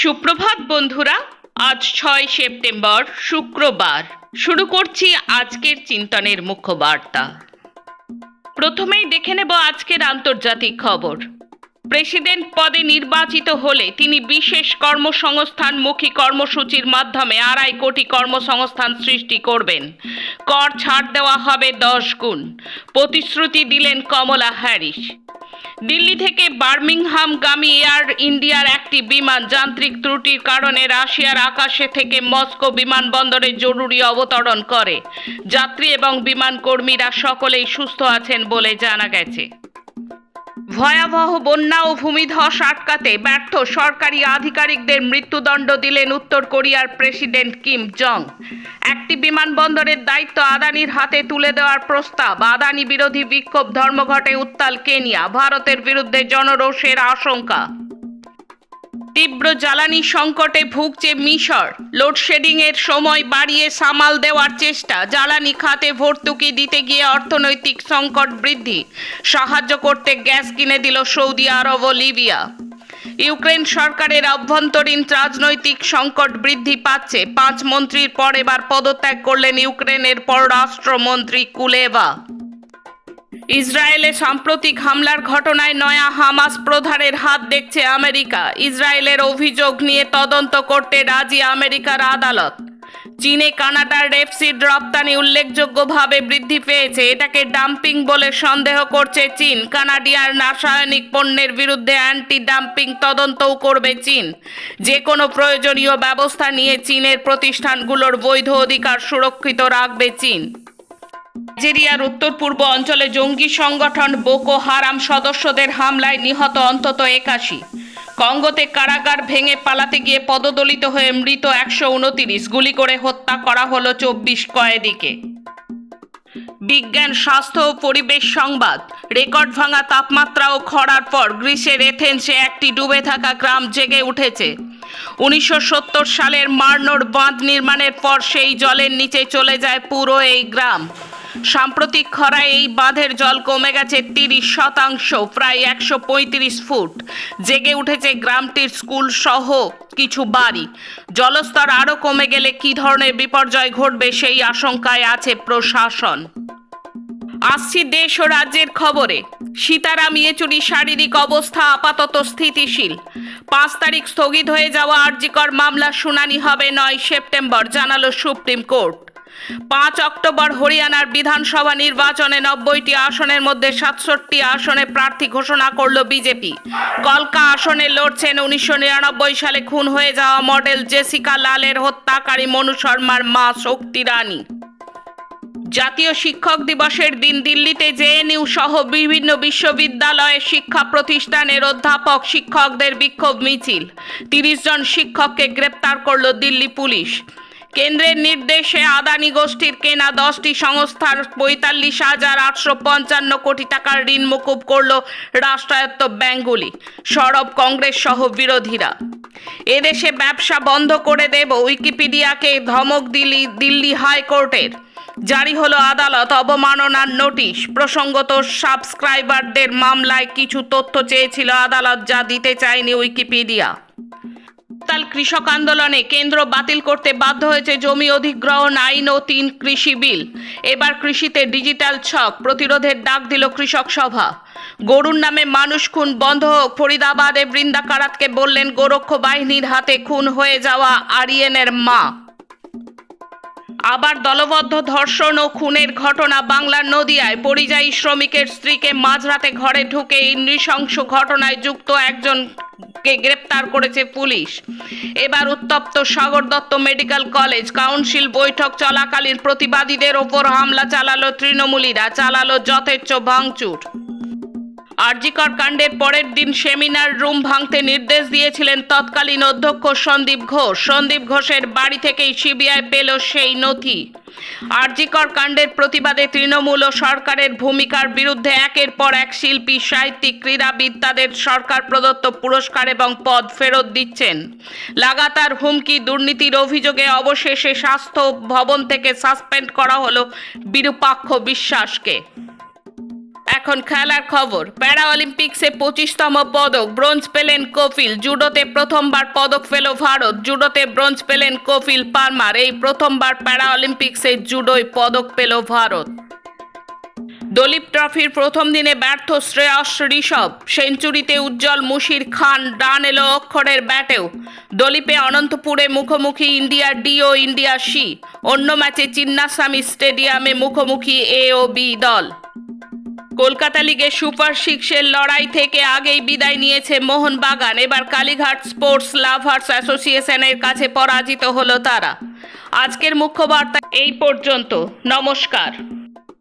সুপ্রভাত বন্ধুরা, আজ ছয় সেপ্টেম্বর, শুক্রবার। শুরু করছি আজকের চিন্তনের মুখ্য বার্তা প্রথমেই দেখে নেব আজকের আন্তর্জাতিক খবর। প্রেসিডেন্ট পদে নির্বাচিত হলে তিনি বিশেষ কর্মসংস্থানমুখী কর্মসূচির মাধ্যমে আড়াই কোটি কর্মসংস্থান সৃষ্টি করবেন। কর ছাড় দেওয়া হবে দশ গুণ। প্রতিশ্রুতি দিলেন কমলা হ্যারিস। দিল্লি থেকে বার্মিংহামগামী এয়ার ইন্ডিয়ার একটি বিমান যান্ত্রিক ত্রুটির কারণে রাশিয়ার আকাশে থেকে মস্কো বিমানবন্দরে জরুরি অবতরণ করে। যাত্রী এবং বিমান কর্মীরা সকলেই সুস্থ আছেন বলে জানা গেছে। ভয়াবহ বন্যা ও ভূমিধস আটকাতে ব্যর্থ সরকারি আধিকারিকদের মৃত্যুদণ্ড দিলেন উত্তর কোরিয়ার প্রেসিডেন্ট কিম জং। একটি বিমানবন্দরের দায়িত্ব আদানির হাতে তুলে দেওয়ার প্রস্তাব। আদানি বিরোধী বিক্ষোভ ধর্মঘটে উত্তাল কেনিয়া, ভারতের বিরুদ্ধে জনরোষের আশঙ্কা। তীব্র জ্বালানি সংকটে ভুগছে মিশর। লোডশেডিং এর সময় বাড়িয়ে সামাল দেওয়ার চেষ্টা। জ্বালানি খাতে ভর্তুকি দিতে গিয়ে অর্থনৈতিক সংকট বৃদ্ধি। সাহায্য করতে গ্যাস কিনে দিল সৌদি আরব ও লিবিয়া। ইউক্রেন সরকারের অভ্যন্তরীণ রাজনৈতিক সংকট বৃদ্ধি পাচ্ছে। পাঁচ মন্ত্রীর পর এবার পদত্যাগ করলেন ইউক্রেনের পররাষ্ট্রমন্ত্রী কুলেভা ইসরায়েলে সাম্প্রতিক হামলার ঘটনায় নয়া হামাস প্রধানের হাত দেখছে আমেরিকা। ইসরায়েলের অভিযোগ নিয়ে তদন্ত করতে রাজি আমেরিকার আদালত। চীনে কানাডার রেপসিড রপ্তানি উল্লেখযোগ্যভাবে বৃদ্ধি পেয়েছে। এটাকে ডাম্পিং বলে সন্দেহ করছে চীন। কানাডিয়ার রাসায়নিক পণ্যের বিরুদ্ধে অ্যান্টি ডাম্পিং তদন্তও করবে চীন। যে কোনো প্রয়োজনীয় ব্যবস্থা নিয়ে চীনের প্রতিষ্ঠানগুলোর বৈধ অধিকার সুরক্ষিত রাখবে চীন। নাইজেরিয়ার উত্তর পূর্ব অঞ্চলে জঙ্গি সংগঠন বোকো হারাম সদস্যদের হামলায় নিহত অন্তত একাশি। কঙ্গোতে কারাগার ভেঙে পালাতে গিয়ে পদদলিত হয়ে মৃত একশো উনতিরিশ। গুলি করে হত্যা করা হলো চব্বিশ কয়েদিকে। বিজ্ঞান, স্বাস্থ্য ও পরিবেশ সংবাদ। রেকর্ড ভাঙা তাপমাত্রা ও খরার পর গ্রীষ্মের এথেন্সে একটি ডুবে থাকা গ্রাম জেগে উঠেছে। উনিশশো সত্তর সালের মার্নোর বাঁধ নির্মাণের পর সেই জলের নিচে চলে যায় পুরো এই গ্রাম। সাম্প্রতিক খরায় এই বাঁধের জল কমে গেছে তিরিশ শতাংশ, প্রায় একশো পঁয়ত্রিশ ফুট। জেগে উঠেছে গ্রামটির স্কুল সহ কিছু বাড়ি। জলস্তর আরও কমে গেলে কী ধরনের বিপর্যয় ঘটবে সেই আশঙ্কায় আছে প্রশাসন। আসছি দেশ ও রাজ্যের খবরে। সীতারাম ইয়েচুরি শারীরিক অবস্থা আপাতত স্থিতিশীল। পাঁচ তারিখ স্থগিত হয়ে যাওয়া আরজিকর মামলার শুনানি হবে নয় সেপ্টেম্বর, জানালো সুপ্রিম কোর্ট। পাঁচ অক্টোবর হরিয়ানার বিধানসভা নির্বাচনে নব্বইটি আসনের মধ্যে সাতষট্টি আসনে প্রার্থী ঘোষণা করল বিজেপি। কলকা আসনে লড়ছেন উনিশশো নিরানব্বই সালে খুন হয়ে যাওয়া মডেল জেসিকা লালের হত্যাকারী মনু শর্মার মা শক্তি রানী। জাতীয় শিক্ষক দিবসের দিন দিল্লিতে জেএনইউ সহ বিভিন্ন বিশ্ববিদ্যালয়ের শিক্ষা প্রতিষ্ঠানের অধ্যাপক শিক্ষকদের বিক্ষোভ মিছিল। তিরিশ জন শিক্ষককে গ্রেপ্তার করল দিল্লি পুলিশ। কেন্দ্রের নির্দেশে আদানি গোষ্ঠীর কেনা দশটি সংস্থার পঁয়তাল্লিশ হাজার আটশো পঞ্চান্ন কোটি টাকার ঋণ মকুব করল রাষ্ট্রায়ত্ত ব্যাঙ্কগুলি, সরব কংগ্রেস সহ বিরোধীরা। এদেশে ব্যবসা বন্ধ করে দেব উইকিপিডিয়াকে ধমক দিল্লি দিল্লি হাইকোর্টের। জারি হলো আদালত অবমাননার নোটিশ। প্রসঙ্গত, সাবস্ক্রাইবারদের মামলায় কিছু তথ্য চেয়েছিল আদালত, যা দিতে চায়নি উইকিপিডিয়া। হরতাল কৃষক আন্দোলনে কেন্দ্র বাতিল করতে বাধ্য হয়েছে জমি অধিগ্রহণ আইন ও তিন কৃষি বিল। এবার কৃষিতে ডিজিটাল ছক প্রতিরোধের ডাক দিল কৃষক সভা। গরুর নামে মানুষ খুন বন্ধ হোক, ফরিদাবাদে বৃন্দা কারাতকে বললেন গোরক্ষ বাহিনীর হাতে খুন হয়ে যাওয়া আরিয়েনের মা। আবার দলবদ্ধ ধর্ষণ ও খুনের ঘটনা বাংলার নদিয়ায়। পরিযায়ী শ্রমিকের স্ত্রীকে মাঝরাতে ঘরে ঢুকে এই নৃশংস ঘটনায় যুক্ত একজনকে গ্রেপ্তার করেছে পুলিশ। এবার উত্তপ্ত Sagar Dutta medical college council বৈঠক চলাকালীন প্রতিবাদীদের ওপর হামলা চালালো তৃণমূলীরা, চালালো যথেচ্ছ ভাঙচুর। আরজিকর কাণ্ডের পরের দিন সেমিনার রুম ভাঙতে নির্দেশ দিয়েছিলেন তৎকালীন অধ্যক্ষ সন্দীপ ঘোষ। সন্দীপ ঘোষের বাড়ি থেকেই সিবিআই পেল সেই নথি। আরজিকর কাণ্ডের প্রতিবাদে তৃণমূল ও সরকারের ভূমিকার বিরুদ্ধে একের পর এক শিল্পী, সাহিত্যিক, ক্রীড়াবিদ তাদের সরকার প্রদত্ত পুরস্কার এবং পদ ফেরত দিচ্ছেন। লাগাতার হুমকি, দুর্নীতির অভিযোগে অবশেষে স্বাস্থ্য ভবন থেকে সাসপেন্ড করা হলো বিরূপাক্ষ বিশ্বাসকে। এখন খেলার খবর। প্যারা অলিম্পিক্সে পঁচিশতম পদক, ব্রোঞ্জ পেলেন কপিল জুডোতে প্রথমবার পদক পেল ভারত, জুডোতে ব্রোঞ্জ পেলেন কপিল পারমার, এই প্রথমবার প্যারা অলিম্পিক্সে জুডোয় পদক পেল ভারত। দলীপ ট্রফির প্রথম দিনে ব্যর্থ শ্রেয়স ঋষভ, সেঞ্চুরিতে উজ্জ্বল মুশির খান ডান এলো অক্ষরের ব্যাটেও। দলীপে অনন্তপুরে মুখোমুখি ইন্ডিয়ার ডি ও ইন্ডিয়া সি, অন্য ম্যাচে চিন্নাস্বামী স্টেডিয়ামে মুখোমুখি এ ও বি দল। কলকাতা লিগে সুপার সিক্সের লড়াই থেকে আগেই বিদায় নিয়েছে মোহনবাগান। এবার কালীঘাট স্পোর্টস লাভার্স অ্যাসোসিয়েশনের কাছে পরাজিত হলো তারা। আজকের মুখ্য বার্তা এই পর্যন্ত। নমস্কার।